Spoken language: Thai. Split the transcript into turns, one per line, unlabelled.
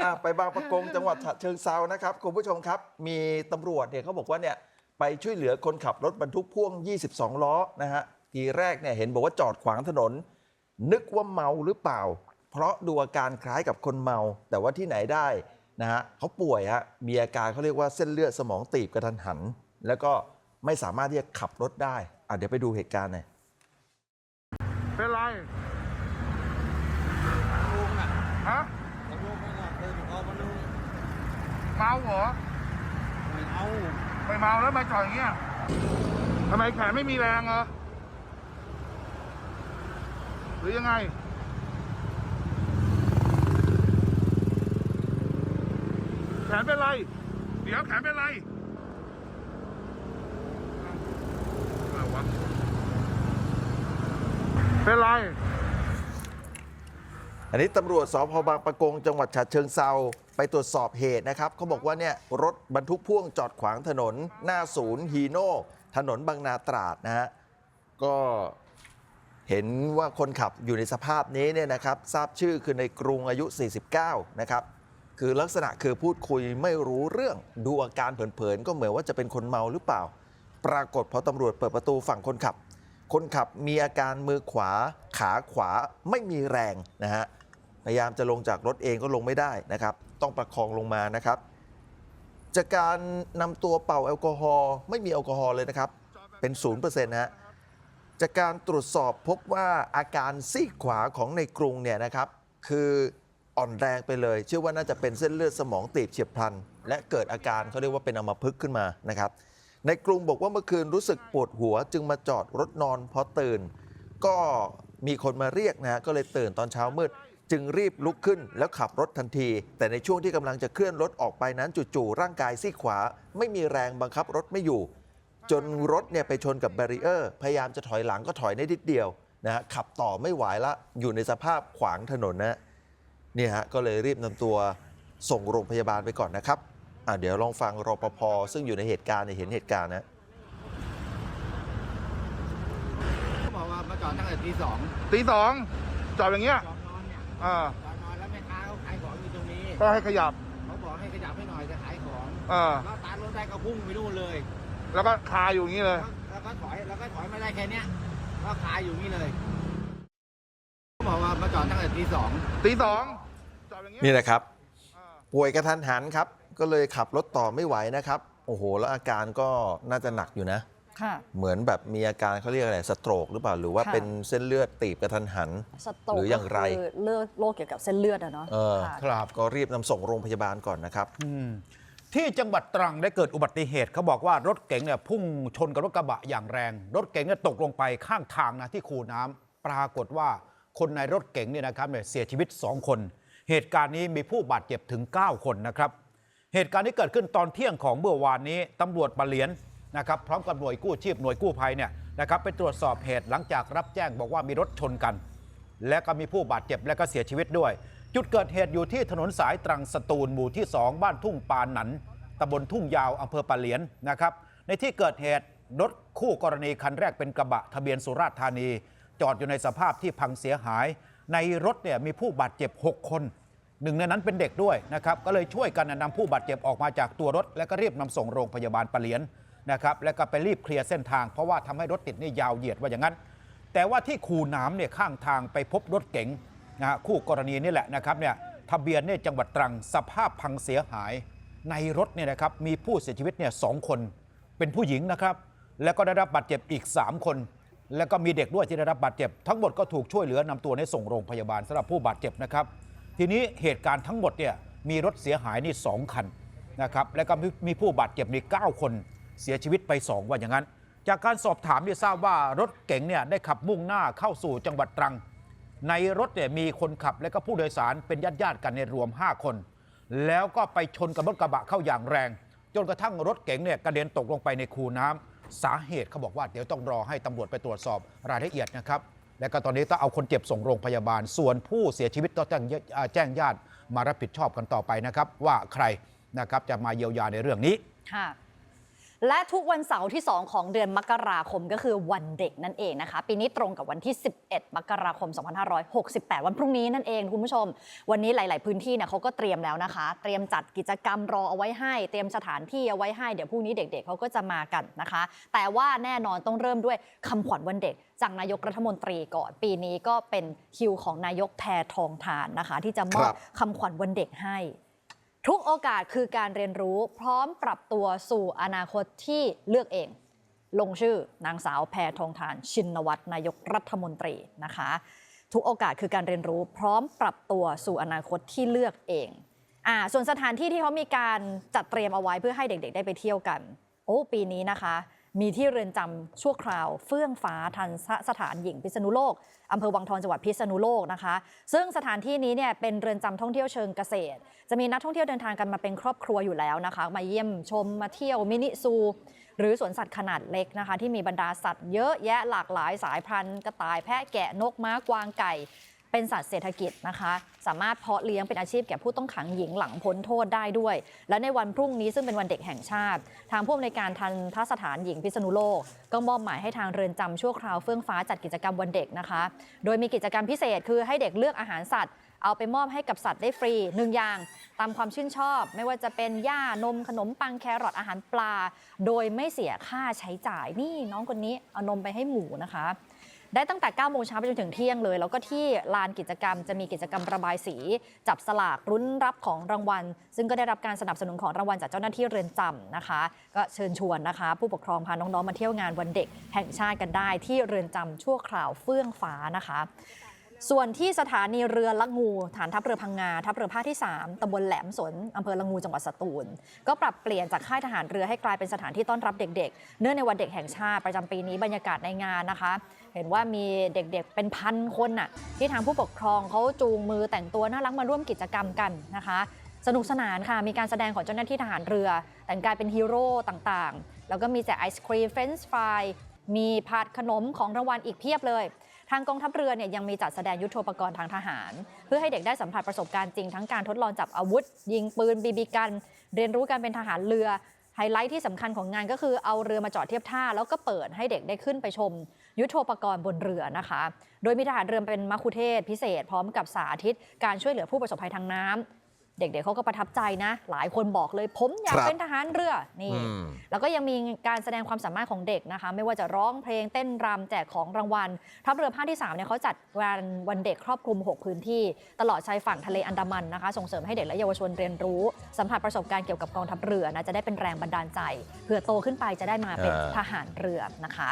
อะไปบางประกงจังหวัดฉะเชิงเซานะครับคุณผู้ชมครับ มีตำรวจเนี่ยเขาบอกว่าเนี่ยไปช่วยเหลือคนขับรถบรรทุกพ่วง 22 ล้อนะฮะทีแรกเนี่ยเห็นบอกว่าจอดขวางถนน นึกว่าเมาหรือเปล่า เพราะดูอาการคล้ายกับคนเมา แต่ว่าที่ไหนได้นะฮะเขาป่วยฮะมีอาการเขาเรียกว่าเส้นเลือดสมองตีบกระทันหัน แล้วก็ไม่สามารถที่จะขับรถได้อะเดี๋ยวไปดูเหตุการณ์หน่อย
เป็นไร
ลุงอะ
ฮะ
แต่ลุงไม่น่าเคยขอมาลุง
เมาเหรอ
ไม่เอา
ไม่เมาแล้วมาจอดอย่างเงี้ยทำไมแขนไม่มีแรงเหรอ หรือยังไง แขนเป็นไร เดี๋ยวแขนเป็นไรอะไรวะเป็นไร
อันนี้ตำรวจสพบางปะกงจังหวัดฉะเชิงเซา ไปตรวจสอบเหตุนะครับเขาบอกว่าเนี่ยรถบรรทุกพ่วงจอดขวางถนน หน้าศูนย์ฮีโน่ถนนบางนาตราดนะฮะก็เห็นว่าคนขับอยู่ในสภาพนี้เนี่ยนะครับ ทราบชื่อคือในกรุงอายุ 49 นะครับ คือลักษณะคือพูดคุยไม่รู้เรื่องดูอาการเผินๆ ก็เหมือนว่าจะเป็นคนเมาหรือเปล่า ปรากฏพอตำรวจเปิดประตูฝั่งคนขับ คนขับมีอาการมือขวาขาขวาไม่มีแรงนะฮะพยายามจะลงจากรถเองก็ลงไม่ได้นะครับ ต้องประคองลงมานะครับ จากการนำตัวเป่าแอลกอฮอล์ไม่มีแอลกอฮอล์เลยนะครับ เป็น0%นะฮะจากการตรวจสอบพบว่าอาการซีกขวาของในกรุงเนี่ยนะครับ คืออ่อนแรงไปเลย เชื่อว่าน่าจะเป็นเส้นเลือดสมองตีบเฉียบพลัน และเกิดอาการเขาเรียกว่าเป็นอัมพฤกษ์ขึ้นมานะครับ ในกรุงบอกว่าเมื่อคืนรู้สึกปวดหัว จึงมาจอดรถนอนพอตื่น ก็มีคนมาเรียกนะฮะก็เลยตื่นตอนเช้ามืด จึงรีบลุกขึ้นแล้วขับรถทันที แต่ในช่วงที่กำลังจะเคลื่อนรถออกไปนั้นจู่ๆร่างกายซีกขวา ไม่มีแรงบังคับรถไม่อยู่ จนรถเนี่ยไปชนกับแบรีเออร์ พยายามจะถอยหลังก็ถอยได้นิดเดียวนะฮะขับต่อไม่ไหวละอยู่ในสภาพขวางถนนนะเนี่ยฮะก็เลยรีบนำตัวส่งโรงพยาบาลไปก่อนนะครับอะเดี๋ยวลองฟังรปภซึ่งอยู่ในเหตุการณ์เห็นเหตุการณ์นะ
เขาบอกว่ามาจอดตั้งแต่ตีสอง
ตีสองจอดอย่างเงี้ย
จอด อนเนี่ย
อ่า
จอดนอนแล้วแม่ค้าเขาขายของอยู่ตรงนี้
ก็ให้ขยับ
เขาบอกให้ขยับให้หน่อยจะขายของ
อ่า
แล้วตาร์ทรถได้ก็พุ่งไปนู่นเลย
แล้วก็คาอยู่อย่างนี้เลย
แล้วก็ถอยแล้วก็ถอยไม่ได้แค่เนี้ยก็ขายอยู่นี่เลยเขาบอกว่ามาจอดตั้งแต่ตีสอง
ตีสองจอดอย่างเงี้ย
นี่นะครับ
อ่า
ป่วยกระทันหันครับ ก็เลยขับรถต่อไม่ไหวนะครับ โอ้โห แล้วอาการก็น่าจะหนักอยู่นะ
ค่ะ
เหมือนแบบมีอาการเขาเรียกอะไรสโตรกหรือเปล่าหรือว่า
ค่ะ
เป็นเส้นเลือดตีบกระทันหัน
สโตรก
หรืออย่างไร
ก็คือเลือดโรคเกี่ยวกับเส้นเลือดอะเนาะ
เออ
ค่ะ
ครับ
ก็รีบนำส่งโรงพยาบาลก่อนนะครับ
อืมที่จังหวัดตรังได้เกิดอุบัติเหตุเขาบอกว่ารถเก๋งเนี่ยพุ่งชนกับรถกระบะอย่างแรง รถเก๋งเนี่ยตกลงไปข้างทางนะที่คูน้ำปรากฏว่าคนในรถเก๋งเนี่ยนะครับเนี่ยเสียชีวิต 2 คน เหตุการณ์นี้มีผู้บาดเจ็บถึง 9 คนนะครับ เหตุการณ์นี้เกิดขึ้นตอนเที่ยงของเมื่อวานนี้ตำรวจปะเหลียน นะครับพร้อมกับหน่วยกู้ชีพหน่วยกู้ภัยเนี่ยนะครับไปตรวจสอบเหตุหลังจากรับแจ้งบอกว่ามีรถชนกัน และก็มีผู้บาดเจ็บและก็เสียชีวิตด้วย จุดเกิดเหตุอยู่ที่ถนนสายตรังสตูลหมู่ที่ 2 บ้านทุ่งปานหนันตำบลทุ่งยาวอำเภอปะเหลียนนะครับในที่เกิดเหตุรถคู่กรณีคันแรกเป็นกระบะทะเบียนสุราษฎร์ธานี จอดอยู่ในสภาพที่พังเสียหาย ในรถเนี่ยมีผู้บาดเจ็บ 6 คนหนึ่งในนั้นเป็นเด็กด้วยนะครับก็เลยช่วยกันนำผู้บาดเจ็บออกมาจากตัวรถ แล้วก็รีบนำส่งโรงพยาบาลปะเหลียน นะครับแล้วก็ไปรีบเคลียร์เส้นทางเพราะว่าทำให้รถติดนี่ยาวเหยียดว่าอย่างนั้น แต่ว่าที่คูน้ำเนี่ยข้างทางไปพบรถเก๋งนะคู่กรณีนี่แหละนะครับเนี่ยทะเบียนเนี่ยจังหวัดตรังสภาพพังเสียหาย ในรถเนี่ยนะครับมีผู้เสียชีวิตเนี่ยสองคนเป็นผู้หญิงนะครับ แล้วก็ได้รับบาดเจ็บอีก 3 คน แล้วก็มีเด็กด้วยที่ได้รับบาดเจ็บ ทั้งหมดก็ถูกช่วยเหลือนำตัวในส่งโรงพยาบาลสำหรับผู้บาดเจ็บนะครับ ทีนี้เหตุการณ์ทั้งหมดเนี่ยมีรถเสียหายนี่สองคันนะครับแล้วก็มีมีผู้บาดเจ็บนี่9คน เสียชีวิตไป 2 ว่าอย่างนั้น จากการสอบถามเนี่ยทราบว่ารถเก๋งเนี่ยได้ขับมุ่งหน้าเข้าสู่จังหวัดตรัง ในรถเนี่ยมีคนขับและก็ผู้โดยสารเป็นญาติญาติกันในรวม 5 คน แล้วก็ไปชนกับรถกระบะเข้าอย่างแรง จนกระทั่งรถเก๋งเนี่ยกระเด็นตกลงไปในคูน้ำสาเหตุเขาบอกว่าเดี๋ยวต้องรอให้ตำรวจไปตรวจสอบรายละเอียดนะครับและก็ตอนนี้ต้องเอาคนเจ็บส่งโรงพยาบาล ส่วนผู้เสียชีวิตต้องแจ้งอ่าแจ้งญาติมารับผิดชอบกันต่อไปนะครับ ว่าใครนะครับจะมาเยียวยาในเรื่องนี้
ค่ะ และทุกวันเสาร์ที่ 2 ของเดือนมกราคมก็คือวันเด็กนั่นเองนะคะ ปีนี้ตรงกับวันที่ 11 มกราคม 2568 วันพรุ่งนี้นั่นเองคุณผู้ชม วันนี้หลาย ๆ พื้นที่เนี่ยเขาก็เตรียมแล้วนะคะ เตรียมจัดกิจกรรมรอเอาไว้ให้ เตรียมสถานที่เอาไว้ให้ เดี๋ยวพรุ่งนี้เด็ก ๆเขาก็จะมากันนะคะ แต่ว่าแน่นอนต้องเริ่มด้วยคำขวัญวันเด็กจากนายกรัฐมนตรีก่อน ปีนี้ก็เป็นคิวของนายกแพทองทานนะคะ ที่จะมอบ
ครับ
คำขวัญวันเด็กให้ ทุกโอกาสคือการเรียนรู้พร้อมปรับตัวสู่อนาคตที่เลือกเอง ลงชื่อนางสาวแพทองทานชินวัตรนายกรัฐมนตรีนะคะ ทุกโอกาสคือการเรียนรู้พร้อมปรับตัวสู่อนาคตที่เลือกเองอ่าส่วนสถานที่ที่เขามีการจัดเตรียมเอาไว้เพื่อให้เด็กๆ ได้ไปเที่ยวกัน โอ้ปีนี้นะคะ มีที่เรือนจำชั่วคราว เฟื่องฟ้าทันสถานหญิงพิษณุโลกอำเภอวังทองจังหวัดพิษณุโลกนะคะ ซึ่งสถานที่นี้เนี่ยเป็นเรือนจำท่องเที่ยวเชิงเกษตร จะมีนักท่องเที่ยวเดินทางกันมาเป็นครอบครัวอยู่แล้วนะคะ มาเยี่ยมชมมาเที่ยวมินิซู หรือสวนสัตว์ขนาดเล็กนะคะ ที่มีบรรดาสัตว์เยอะแยะหลากหลายสายพันธุ์กระต่ายแพะแกะนกม้ากวางไก่ เป็นสัตว์เศรษฐกิจนะคะ สามารถเพาะเลี้ยงเป็นอาชีพแก่ผู้ต้องขังหญิงหลังพ้นโทษได้ด้วย และในวันพรุ่งนี้ซึ่งเป็นวันเด็กแห่งชาติ ทางผู้อำนวยการทันทสถานหญิงพิษณุโลก ก็มอบหมายให้ทางเรือนจำชั่วคราวเฟื่องฟ้าจัดกิจกรรมวันเด็กนะคะ โดยมีกิจกรรมพิเศษคือให้เด็กเลือกอาหารสัตว์เอาไปมอบให้กับสัตว์ได้ฟรีหนึ่งอย่าง ตามความชื่นชอบ ไม่ว่าจะเป็นหญ้านมขนมปังแครอทอาหารปลา โดยไม่เสียค่าใช้จ่ายนี่น้องคนนี้เอานมไปให้หมูนะคะ ได้ตั้งแต่9โมงเช้าไปจนถึงเที่ยงเลย แล้วก็ที่ลานกิจกรรมจะมีกิจกรรมระบายสี จับสลากรุ้นรับของรางวัล ซึ่งก็ได้รับการสนับสนุนของรางวัลจากเจ้าหน้าที่เรือนจำนะคะ ก็เชิญชวนนะคะ ผู้ปกครองพาน้องๆมาเที่ยวงานวันเด็กแห่งชาติกันได้ ที่เรือนจำชั่วคราวเฟื่องฟ้านะคะ ส่วนที่สถานีเรือละงู ฐานทัพเรือพังงา ทัพเรือภาคที่ 3ตำบลแหลมสนอำเภอละงูจังหวัดสตูล ก็ปรับเปลี่ยนจากค่ายทหารเรือให้กลายเป็นสถานที่ต้อนรับเด็ก ๆ เนื่องในวันเด็กแห่งชาติประจำปีนี้บรรยากาศในงานนะคะ เห็นว่ามีเด็กๆเป็นพันคนน่ะที่ทางผู้ปกครองเขาจูงมือแต่งตัวน่ารักมาร่วมกิจกรรมกันนะคะ สนุกสนานค่ะ มีการแสดงของเจ้าหน้าที่ทหารเรือ แต่งกายเป็นฮีโร่ต่างๆ แล้วก็มีแจกไอศครีมเฟรนช์ฟรายมีผัดขนมของรางวัลอีกเพียบเลย ทางกองทัพเรือเนี่ยยังมีจัดแสดงยุทโธปกรณ์ทางทหาร เพื่อให้เด็กได้สัมผัสประสบการณ์จริงทั้งการทดลองจับอาวุธ ยิงปืนบีบีกันเรียนรู้การเป็นทหารเรือไฮไลท์ที่สำคัญของงานก็คือเอาเรือมาจอดเทียบท่า แล้วก็เปิดให้เด็กได้ขึ้นไปชม ยุทโธปกรณ์บนเรือนะคะ โดยมีทหารเรือเป็นมัคคุเทศพิเศษ พร้อมกับสาธิต การช่วยเหลือผู้ประสบภัยทางน้ำ เด็กๆเขาก็ประทับใจนะ หลายคนบอกเลยผมอยาก
ครับ
เป็นทหารเรือนี่
อืม
แล้วก็ยังมีการแสดงความสามารถของเด็กนะคะ ไม่ว่าจะร้องเพลงเต้นรำแจกของรางวัลทัพเรือภาคที่3เนี่ยเขาจัดวันวันเด็กครอบคลุม 6 พื้นที่ ตลอดชายฝั่งทะเลอันดามันนะคะ ส่งเสริมให้เด็กและเยาวชนเรียนรู้ สัมผัสประสบการณ์เกี่ยวกับกองทัพเรือนะจะได้เป็นแรงบันดาลใจเพื่อโตขึ้นไปจะได้มาเป็น
เออ
ทหารเรือนะคะ